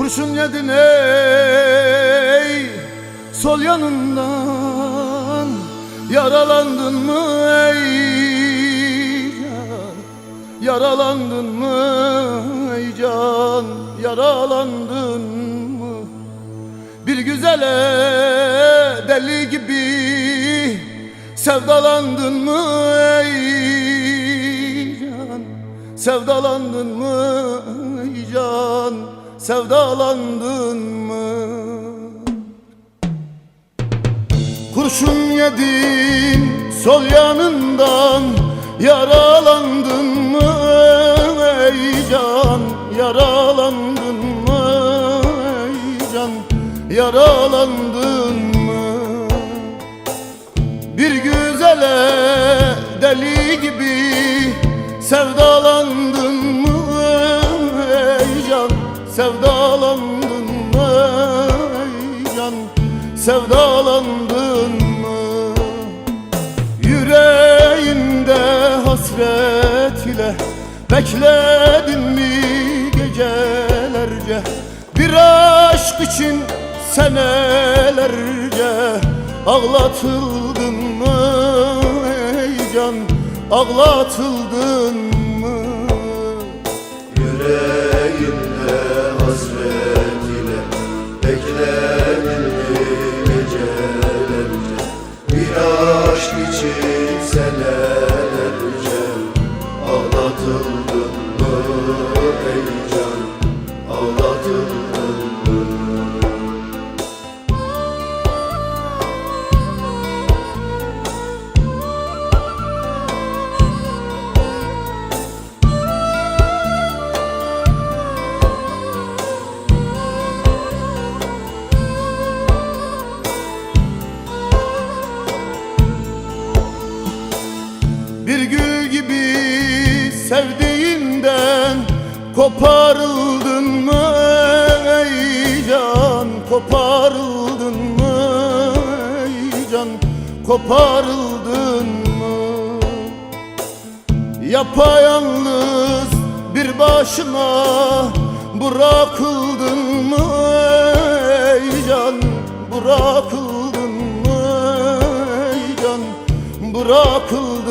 Kurşun yedin ey. Sol yanından Yaralandın mı ey? Yaralandın mı ey can? Yaralandın mı? Bir güzele deli gibi Sevdalandın mı ey can? Sevdalandın mı ey can Sevdalandın mı? Kurşun yedin sol yanından Yaralandın mı ey can? Yaralandın mı ey can? Yaralandın mı? Bir güzele deli gibi Sevdalandın Sevdalandın mı ey can Sevdalandın mı? Yüreğinde hasret ile Bekledin mi gecelerce? Bir aşk için senelerce Ağlatıldın mı ey can Ağlatıldın mı? Yüreğimde Bir gül gibi sevdiğinden Koparıldın mı ey can? Koparıldın mı ey can? Koparıldın mı? Yapayalnız bir başına Bırakıldın mı ey can? Bırakıldın mı ey can? Bırakıldın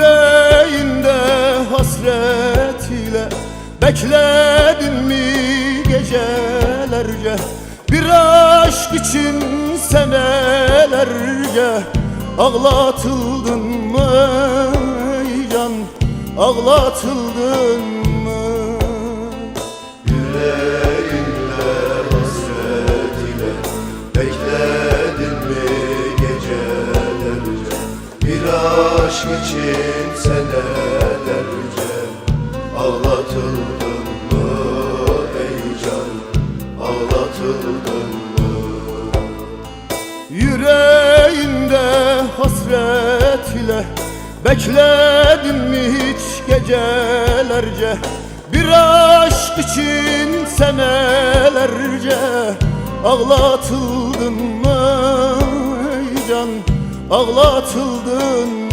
Yüreğinde hasret ile Bekledin mi gecelerce? Bir aşk için senelerce Ağlatıldın mı can Ağlatıldın için senelerce Ağlatıldın mı ey can? Ağlatıldın mı? Yüreğinde hasret ile Bekledin mi hiç gecelerce? Bir aşk için senelerce Ağlatıldın mı ey can? Ağlatıldın